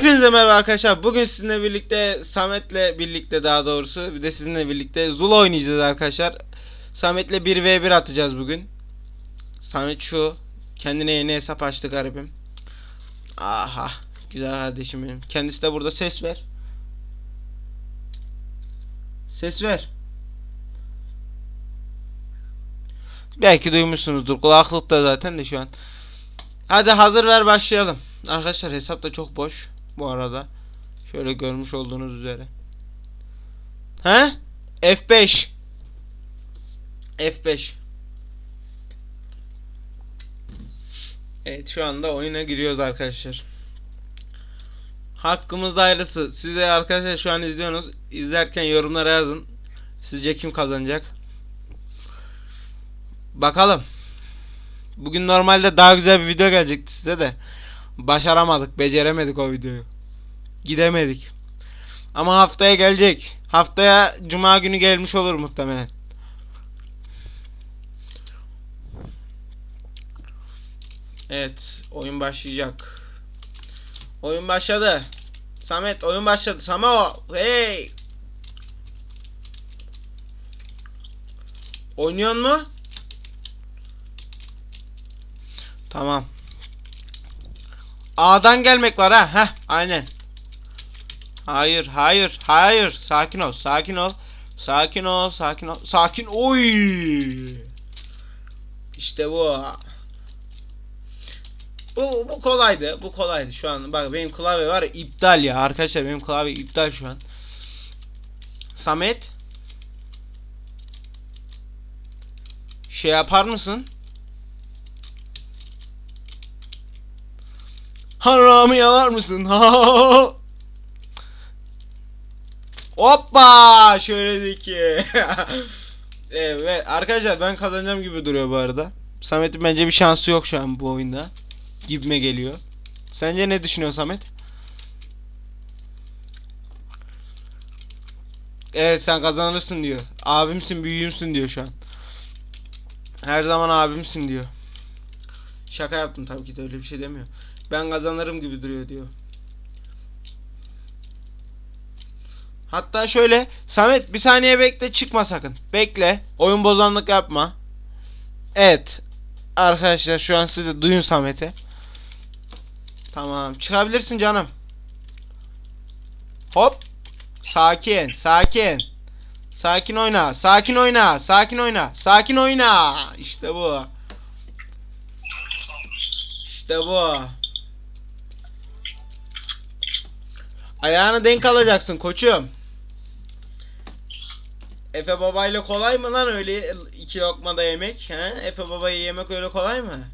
Hepinize merhaba arkadaşlar. Bugün sizinle birlikte Samet'le birlikte daha doğrusu bir de sizinle birlikte Zula oynayacağız arkadaşlar. Samet'le 1v1 atacağız bugün. Samet şu kendine yeni hesap açtı garibim. Aha güzel kardeşim benim. Kendisi de burada ses ver. Ses ver. Belki duymuşsunuzdur. Kulaklıkta zaten de şu an. Hadi hazır ver başlayalım. Arkadaşlar hesap da çok boş bu arada. Şöyle görmüş olduğunuz üzere. He? F5. F5. Evet şu anda oyuna giriyoruz arkadaşlar. Hakkımızda hayırlısı. Siz de arkadaşlar şu an izliyorsunuz. İzlerken yorumlara yazın. Sizce kim kazanacak? Bakalım. Bugün normalde daha güzel bir video gelecekti size de. Başaramadık, beceremedik o videoyu. Gidemedik. Ama haftaya gelecek. Haftaya cuma günü gelmiş olur muhtemelen. Evet, oyun başlayacak. Oyun başladı. Samet oyun başladı. Samo, hey. Oynuyor mu? Tamam. A'dan gelmek var ha. Heh, aynen. Hayır, hayır, hayır. Sakin ol, sakin ol. Sakin ol, sakin ol. Sakin. Oy. İşte bu. Bu, bu kolaydı. Bu kolaydı şu an. Bak benim klavye var ya iptal ya. Arkadaşlar benim klavye iptal şu an. Samet. Şey yapar mısın? Haramı yalar mısın? Ha. Hoppa! Şöyle ki. evet arkadaşlar ben kazanacağım gibi duruyor bu arada. Samet'in bence bir şansı yok şu an bu oyunda. Gibime geliyor. Sence ne düşünüyorsun Samet? Evet sen kazanırsın diyor. Abimsin büyüğümsün diyor şu an. Her zaman abimsin diyor. Şaka yaptım tabii ki de öyle bir şey demiyor. Ben kazanırım gibi duruyor diyor. Hatta şöyle Samet bir saniye bekle çıkma sakın. Bekle. Oyun bozanlık yapma. Evet. Arkadaşlar şu an siz de duyun Samet'i. Tamam. Çıkabilirsin canım. Hop. Sakin. Sakin. Sakin oyna. Sakin oyna. Sakin oyna. Sakin oyna. İşte bu. İşte bu. Ayağını denk alacaksın koçum. Efe babayla kolay mı lan öyle iki lokmada yemek? He? Efe babayı yemek öyle kolay mı?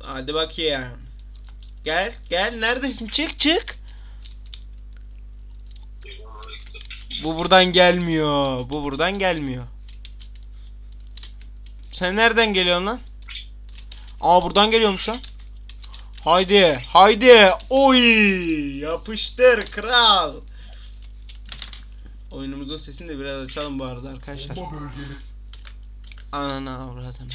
Hadi bakayım. Gel, gel. Neredesin? Çık, çık. Bu buradan gelmiyor. Bu buradan gelmiyor. Sen nereden geliyorsun lan? Aa buradan geliyormuş lan. Haydi, haydi. Oy! Yapıştır kral. Oyunumuzun sesini de biraz açalım bu arada arkadaşlar. Anana avradını.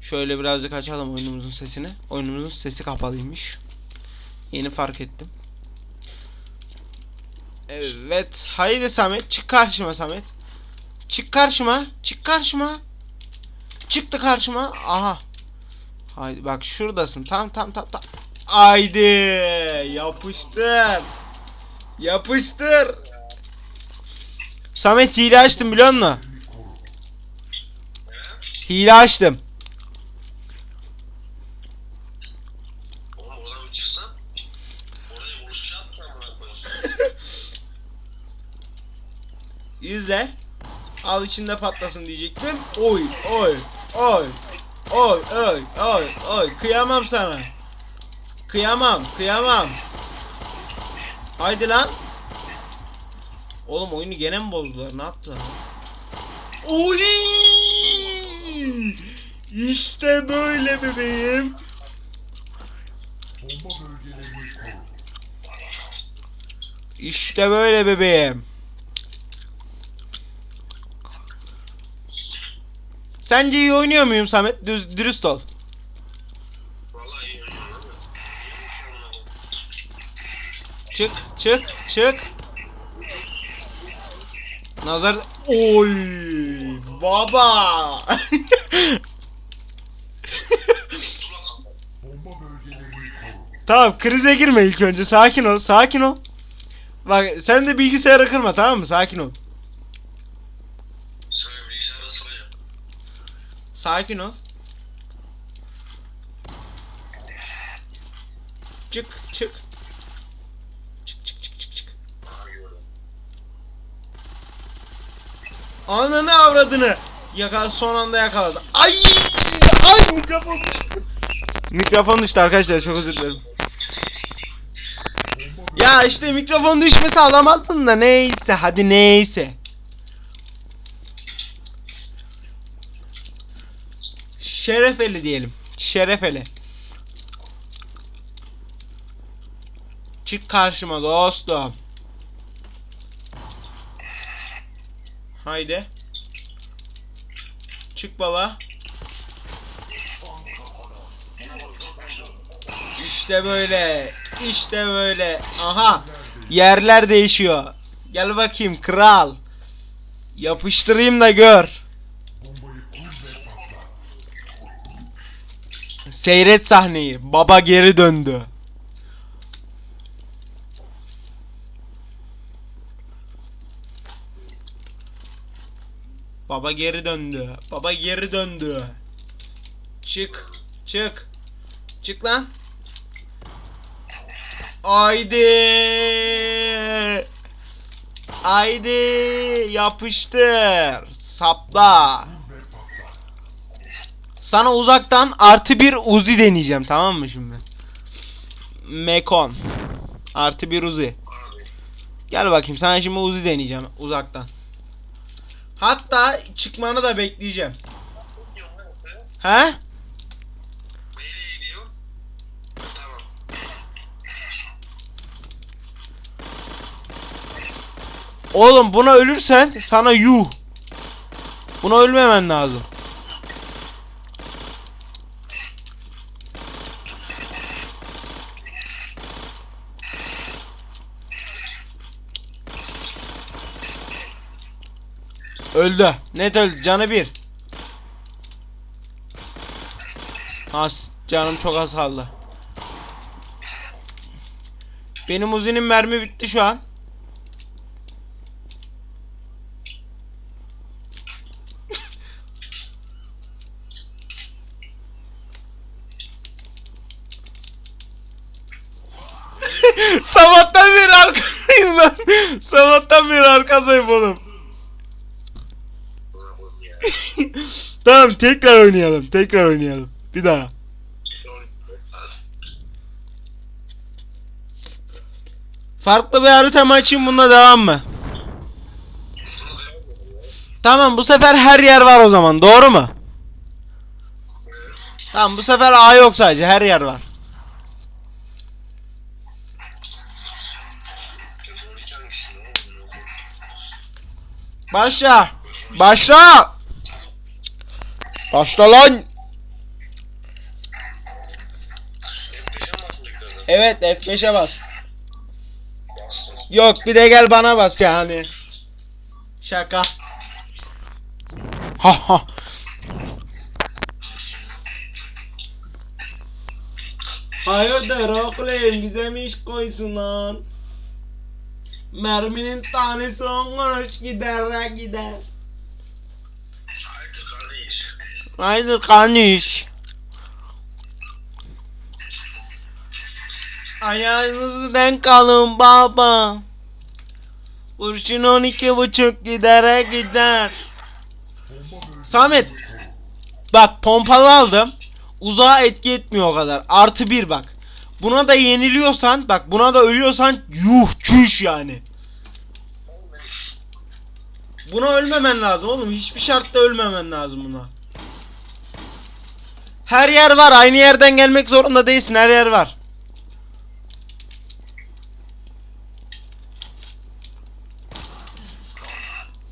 Şöyle birazcık açalım oyunumuzun sesini. Oyunumuzun sesi kapalıymış. Yeni fark ettim. Evet. Haydi Samet. Çık karşıma Samet. Çık karşıma. Çık karşıma. Çıktı karşıma. Aha. Haydi bak şuradasın. Tam tam tam tam. Haydi. Yapıştır. Yapıştır. Samet hile açtım biliyor musun? Hile açtım. İzle. Al içinde patlasın diyecektim. Oy oy oy oy oy oy oy kıyamam sana. Kıyamam kıyamam. Haydi lan. Oğlum oyunu gene mi bozdular? Ne yaptılar? Oy! İşte böyle bebeğim. İşte böyle bebeğim. Sence iyi oynuyor muyum Samet? Düz, dürüst ol. Çık, çık, çık. Nazar... Oy! Baba! tamam krize girme ilk önce. Sakin ol, sakin ol. Bak sen de bilgisayara kırma tamam mı? Sakin ol. Sakin ol. Çık, çık. Çık, çık, çık, çık, çık. Ananı avradını. Yakal son anda yakaladı. Ay! Ay mikrofon düştü. Mikrofon düştü arkadaşlar çok özür dilerim. Ya işte mikrofon düşmesi alamazdın da neyse hadi neyse. Şerefeli diyelim. Şerefeli. Çık karşıma dostum. Haydi. Çık baba. İşte böyle. İşte böyle. Aha. Yerler değişiyor. Gel bakayım kral. Yapıştırayım da gör. bombayı kur ve patlat. Seyret sahneyi. Baba geri döndü. Baba geri döndü. Baba geri döndü. Çık. Çık. Çık lan. Haydi. Haydi. Yapıştır. Sapla. Sana uzaktan artı bir Uzi deneyeceğim tamam mı şimdi? Mekon. Artı bir Uzi. Gel bakayım sana şimdi Uzi deneyeceğim uzaktan. Hatta çıkmanı da bekleyeceğim. He? Oğlum buna ölürsen sana yuh. Buna ölmemen lazım. Öldü. Net öldü. Canı bir. Az. Canım çok az kaldı. Benim Uzi'nin mermi bitti şu an. Sabahtan beri arkadayım lan. Sabahtan beri arkadayım oğlum. Tamam tekrar oynayalım. Tekrar oynayalım. Bir daha. Farklı bir harita mı açayım bununla devam mı? Tamam bu sefer her yer var o zaman doğru mu? Tamam bu sefer A yok sadece her yer var. Başla. Başla. Başla lan. Evet F5'e bas. Yok bir de gel bana bas yani. Şaka. Ha ha. Hayırdır oğlum bize mi iş koysun lan? Merminin tanesi on kuruş gider gider. Haydi kardeş. Haydi kardeş. Ayağınızı denk alın baba. Kurşun 12 buçuk gidere gider. Samet. Bak pompalı aldım. Uzağa etki etmiyor o kadar. Artı bir bak. Buna da yeniliyorsan bak buna da ölüyorsan yuh çüş yani. Buna ölmemen lazım oğlum. Hiçbir şartta ölmemen lazım buna. Her yer var. Aynı yerden gelmek zorunda değilsin. Her yer var.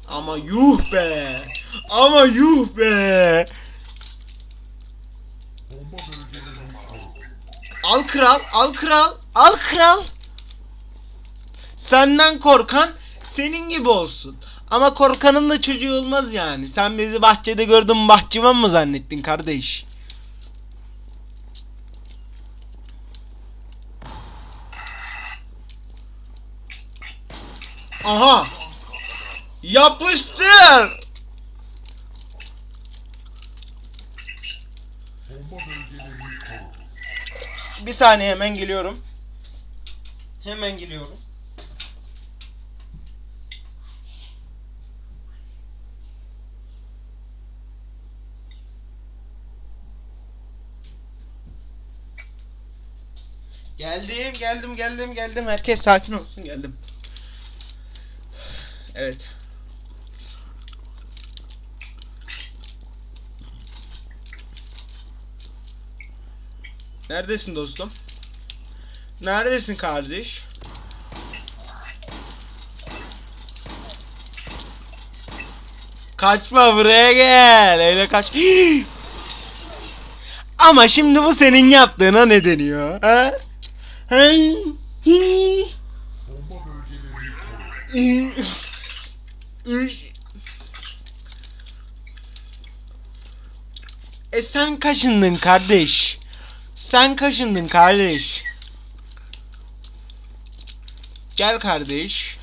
Ama yuh be. Ama yuh be. Al kral, al kral, al kral. Senden korkan senin gibi olsun. Ama korkanın da çocuğu olmaz yani. Sen bizi bahçede gördün bahçıvan mı zannettin kardeş? Aha! Yapıştır! Bir saniye hemen geliyorum. Hemen geliyorum. Geldim, geldim, geldim, geldim. Herkes sakin olsun, geldim. Evet. Neredesin dostum? Neredesin kardeş? Kaçma buraya gel. Öyle kaç. Ama şimdi bu senin yaptığına ne deniyor? Ha? Ha? E sen kaşındın kardeş. Sen kaşındın kardeş. Gel kardeş.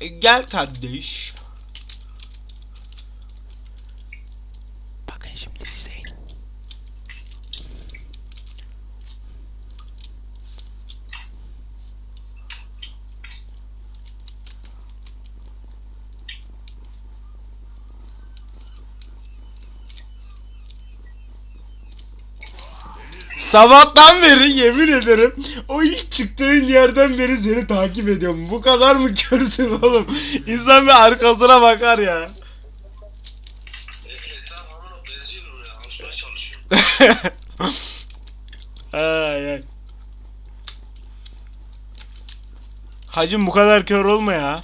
E gel kardeş. Bakın şimdi izleyin. Sabahtan beri yemin ederim o ilk çıktığın yerden beri seni takip ediyorum. Bu kadar mı körsün oğlum? İnsan bir arkasına bakar ya. E, çalışıyor. ay ay. Hacım bu kadar kör olma ya.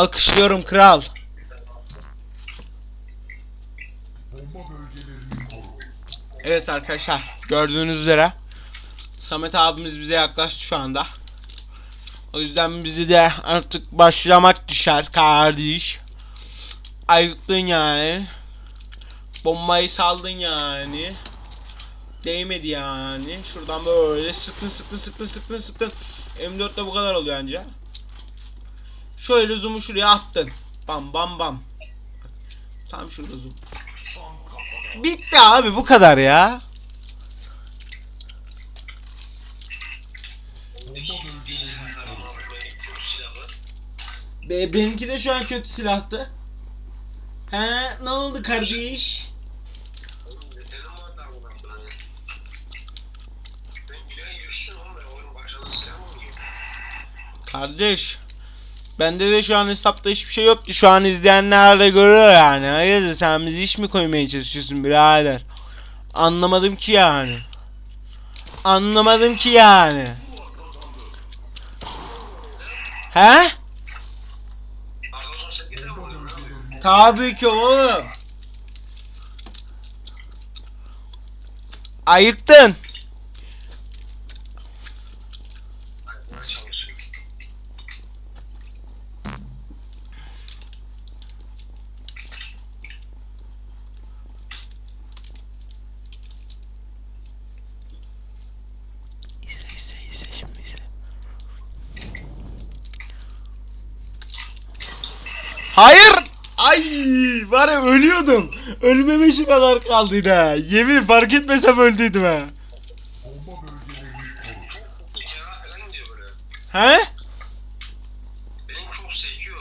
Alkışlıyorum kral. Evet arkadaşlar gördüğünüz üzere Samet abimiz bize yaklaştı şu anda. O yüzden bizi de artık başlamak düşer kardeş. Ayıktın yani. Bombayı saldın yani. Değmedi yani. Şuradan böyle sıktın sıktın sıktın sıktın sıktın. M4'te bu kadar oluyor anca. Şöyle zoom'u şuraya attın. Bam bam bam. Tam şurada zoom. Bitti abi bu kadar ya. Be benimki de şu an kötü silahtı. He ne oldu kardeş? Kardeş. Bende de şu an hesapta hiçbir şey yok ki. Şu an izleyenler de görüyor yani. Hayırdır sen bizi iş mi koymaya çalışıyorsun birader? Anlamadım ki yani. Anlamadım ki yani. He? Tabii ki oğlum. Ayıktın. İzle izle izle şimdi izle. Hayır! Ay var ya ölüyordum. Ölmeme şu kadar kaldıydı ha. Yemin fark etmesem öldüydüm ha. He? Benim çok sekiyor.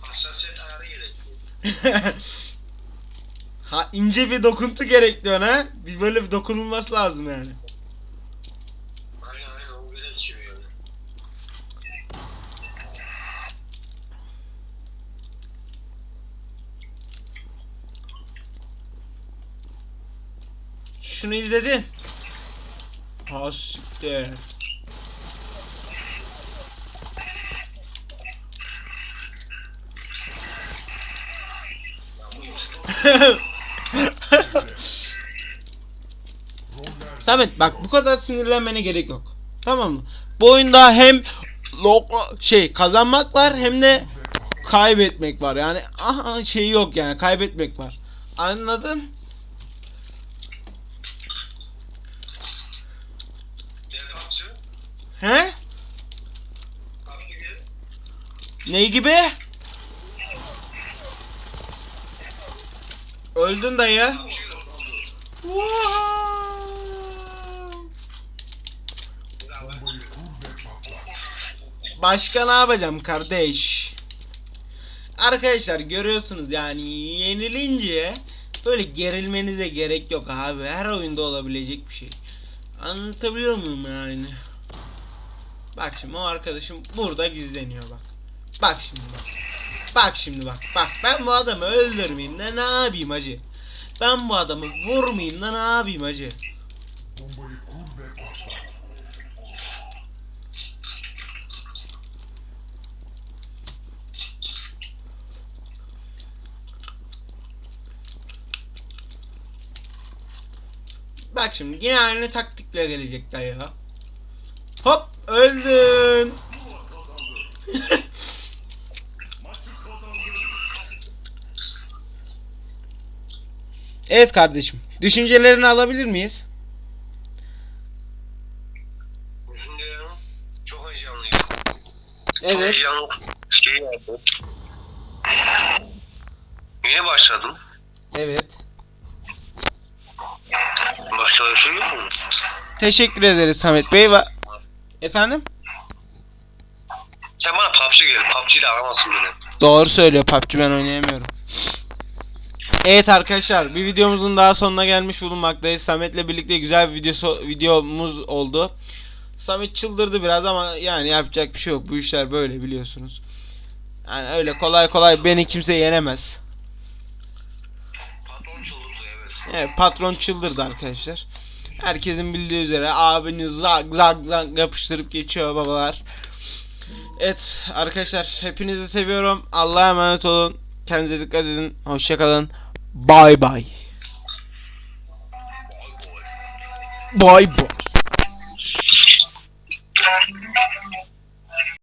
Hassasiyet ayarı gerekiyor. ha ince bir dokuntu gerekli ona. Bir böyle bir dokunulması lazım yani. şunu izledin. Hasde. Samet bak bu kadar sinirlenmene gerek yok. Tamam mı? Bu oyunda hem şey kazanmak var hem de kaybetmek var. Yani aha şey yok yani kaybetmek var. Anladın? He? Ney gibi? Öldün dayı. Başka ne yapacağım kardeş? Arkadaşlar görüyorsunuz yani yenilince böyle gerilmenize gerek yok abi. Her oyunda olabilecek bir şey. Anlatabiliyor muyum yani? Bak şimdi o arkadaşım burada gizleniyor bak. Bak şimdi bak. Bak şimdi bak. Bak ben bu adamı öldürmeyeyim de ne yapayım hacı? Ben bu adamı vurmayayım da ne yapayım hacı? Bombayı kur ve patlat. Bak şimdi yine aynı taktikle gelecekler ya. Öldün. evet kardeşim. Düşüncelerini alabilir miyiz? Düşüncelerim çok heyecanlıyım. Çok Evet. heyecanlı şey. Yeni başladım. Evet. Başka bir şey yok mu? Teşekkür ederiz Samet Bey. Efendim? Sen bana PUBG gel. PUBG ile aramazsın beni. Doğru söylüyor PUBG ben oynayamıyorum. Evet arkadaşlar bir videomuzun daha sonuna gelmiş bulunmaktayız. Samet'le birlikte güzel bir videosu, videomuz oldu. Samet çıldırdı biraz ama yani yapacak bir şey yok. Bu işler böyle biliyorsunuz. Yani öyle kolay kolay beni kimse yenemez. Patron çıldırdı evet. Evet patron çıldırdı arkadaşlar. Herkesin bildiği üzere abini zak zak zak yapıştırıp geçiyor babalar. Evet arkadaşlar hepinizi seviyorum. Allah'a emanet olun. Kendinize dikkat edin. Hoşçakalın. Bye bye. Bye bye.